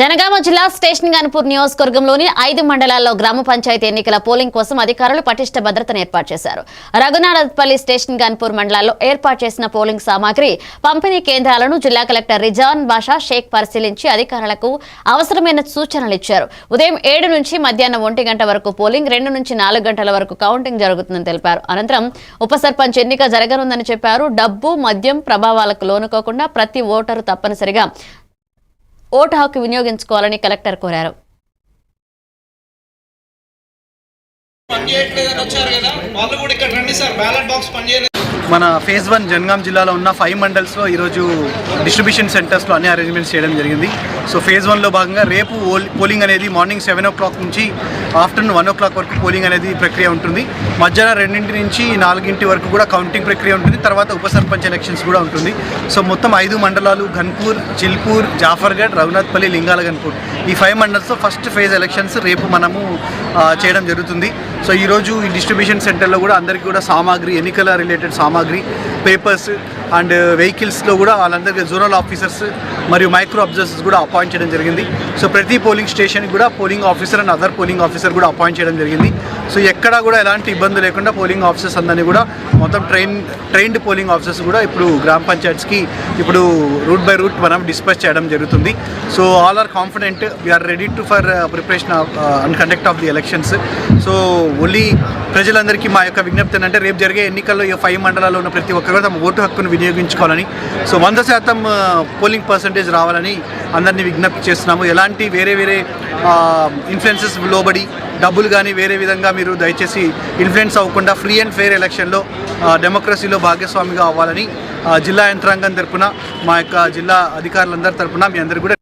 జనగామ జిల్లా స్టేషన్ గన్పూర్ నియోజకవర్గంలోని ఐదు మండలాల్లో గ్రామ పంచాయతీ ఎన్నికల పోలింగ్ కోసం అధికారులు పటిష్ట భద్రతను ఏర్పాటు చేశారు. రఘునాథపల్లి స్టేషన్ గన్పూర్ మండలాల్లో ఏర్పాటు చేసిన పోలింగ్ సామాగ్రి పంపిణీ కేంద్రాలను జిల్లా కలెక్టర్ రిజాన్ బాషా షేక్ పరిశీలించి అధికారులకు అవసరమైన సూచనలు ఇచ్చారు. ఉదయం ఏడు నుంచి మధ్యాహ్నం ఒంటి గంట వరకు పోలింగ్ రెండు నుంచి నాలుగు గంటల వరకు కౌంటింగ్ జరుగుతుందని తెలిపారు. అనంతరం ఉప సర్పంచ్ ఎన్నిక జరగనుందని చెప్పారు. డబ్బు మద్యం ప్రభావాలకు లోనుకోకుండా ప్రతి ఓటరు తప్పనిసరిగా ఓటు హక్కు వినియోగించుకోవాలని కలెక్టర్ కోరారు. పనిచేయట్లేదని వచ్చారు కదా వాళ్ళు కూడా ఇక్కడ రండి సార్ బ్యాలెట్ బాక్స్ పనిచేయలేదు మన ఫేజ్ వన్ జనగాం జిల్లాలో ఉన్న ఫైవ్ మండల్స్లో ఈరోజు డిస్ట్రిబ్యూషన్ సెంటర్స్లో అన్ని అరేంజ్మెంట్స్ చేయడం జరిగింది. సో ఫేజ్ వన్లో భాగంగా రేపు ఓల్- పోలింగ్ అనేది మార్నింగ్ సెవెన్ ఓ క్లాక్ నుంచి ఆఫ్టర్నూన్ వన్ ఓ క్లాక్ వరకు పోలింగ్ అనేది ప్రక్రియ ఉంటుంది. మధ్యాహ్నం రెండింటి నుంచి నాలుగింటి వరకు కూడా కౌంటింగ్ ప్రక్రియ ఉంటుంది. తర్వాత ఉప సర్పంచ్ ఎలక్షన్స్ కూడా ఉంటుంది. సో మొత్తం ఐదు మండలాలు ఘన్పూర్ చిల్పూర్ జాఫర్గఢ్ రఘునాథ్పల్లి లింగాల ఘన్పూర్ ఈ ఫైవ్ మండల్స్లో ఫస్ట్ ఫేజ్ ఎలక్షన్స్ రేపు మనము చేయడం జరుగుతుంది. సో ఈరోజు ఈ డిస్ట్రిబ్యూషన్ సెంటర్లో కూడా అందరికీ కూడా సామాగ్రి ఎన్నికల రిలేటెడ్ సామాగ్రి పేపర్స్ అండ్ వెహికల్స్లో కూడా వాళ్ళందరికీ జోనల్ ఆఫీసర్స్ మరియు మైక్రో అబ్జర్వర్స్ కూడా అపాయింట్ చేయడం జరిగింది. సో ప్రతి పోలింగ్ స్టేషన్కి కూడా polling officer and other polling officer కూడా అపాయింట్ చేయడం జరిగింది. సో ఎక్కడా కూడా ఎలాంటి ఇబ్బంది లేకుండా పోలింగ్ ఆఫీసర్స్ అందరినీ కూడా మొత్తం ట్రైన్ ట్రైన్డ్ పోలింగ్ ఆఫీసర్స్ కూడా ఇప్పుడు గ్రామ పంచాయత్స్కి ఇప్పుడు రూట్ బై రూట్ మనం డిస్పాచ్ చేయడం జరుగుతుంది. So all are confident we are ready to for preparation and conduct of the elections so only ప్రజలందరికీ మా యొక్క విజ్ఞప్తి ఏంటంటే రేపు జరిగే ఎన్నికల్లో ఈ ఫైవ్ మండలాల్లో ఉన్న ప్రతి ఒక్కరు తమ ఓటు హక్కును వినియోగించుకోవాలని. సో వంద శాతం పోలింగ్ పర్సంటేజ్ రావాలని అందరినీ విజ్ఞప్తి చేస్తున్నాము. ఎలాంటి వేరే వేరే ఇన్ఫ్లుయెన్సెస్ లోబడి డబ్బులు కానీ వేరే విధంగా మీరు దయచేసి ఇన్ఫ్లుయెన్స్ అవ్వకుండా ఫ్రీ అండ్ ఫెయిర్ ఎలక్షన్లో డెమోక్రసీలో భాగస్వామిగా అవ్వాలని జిల్లా యంత్రాంగం తరపున మా యొక్క జిల్లా అధికారులందరి తరపున మీ అందరికీ కూడా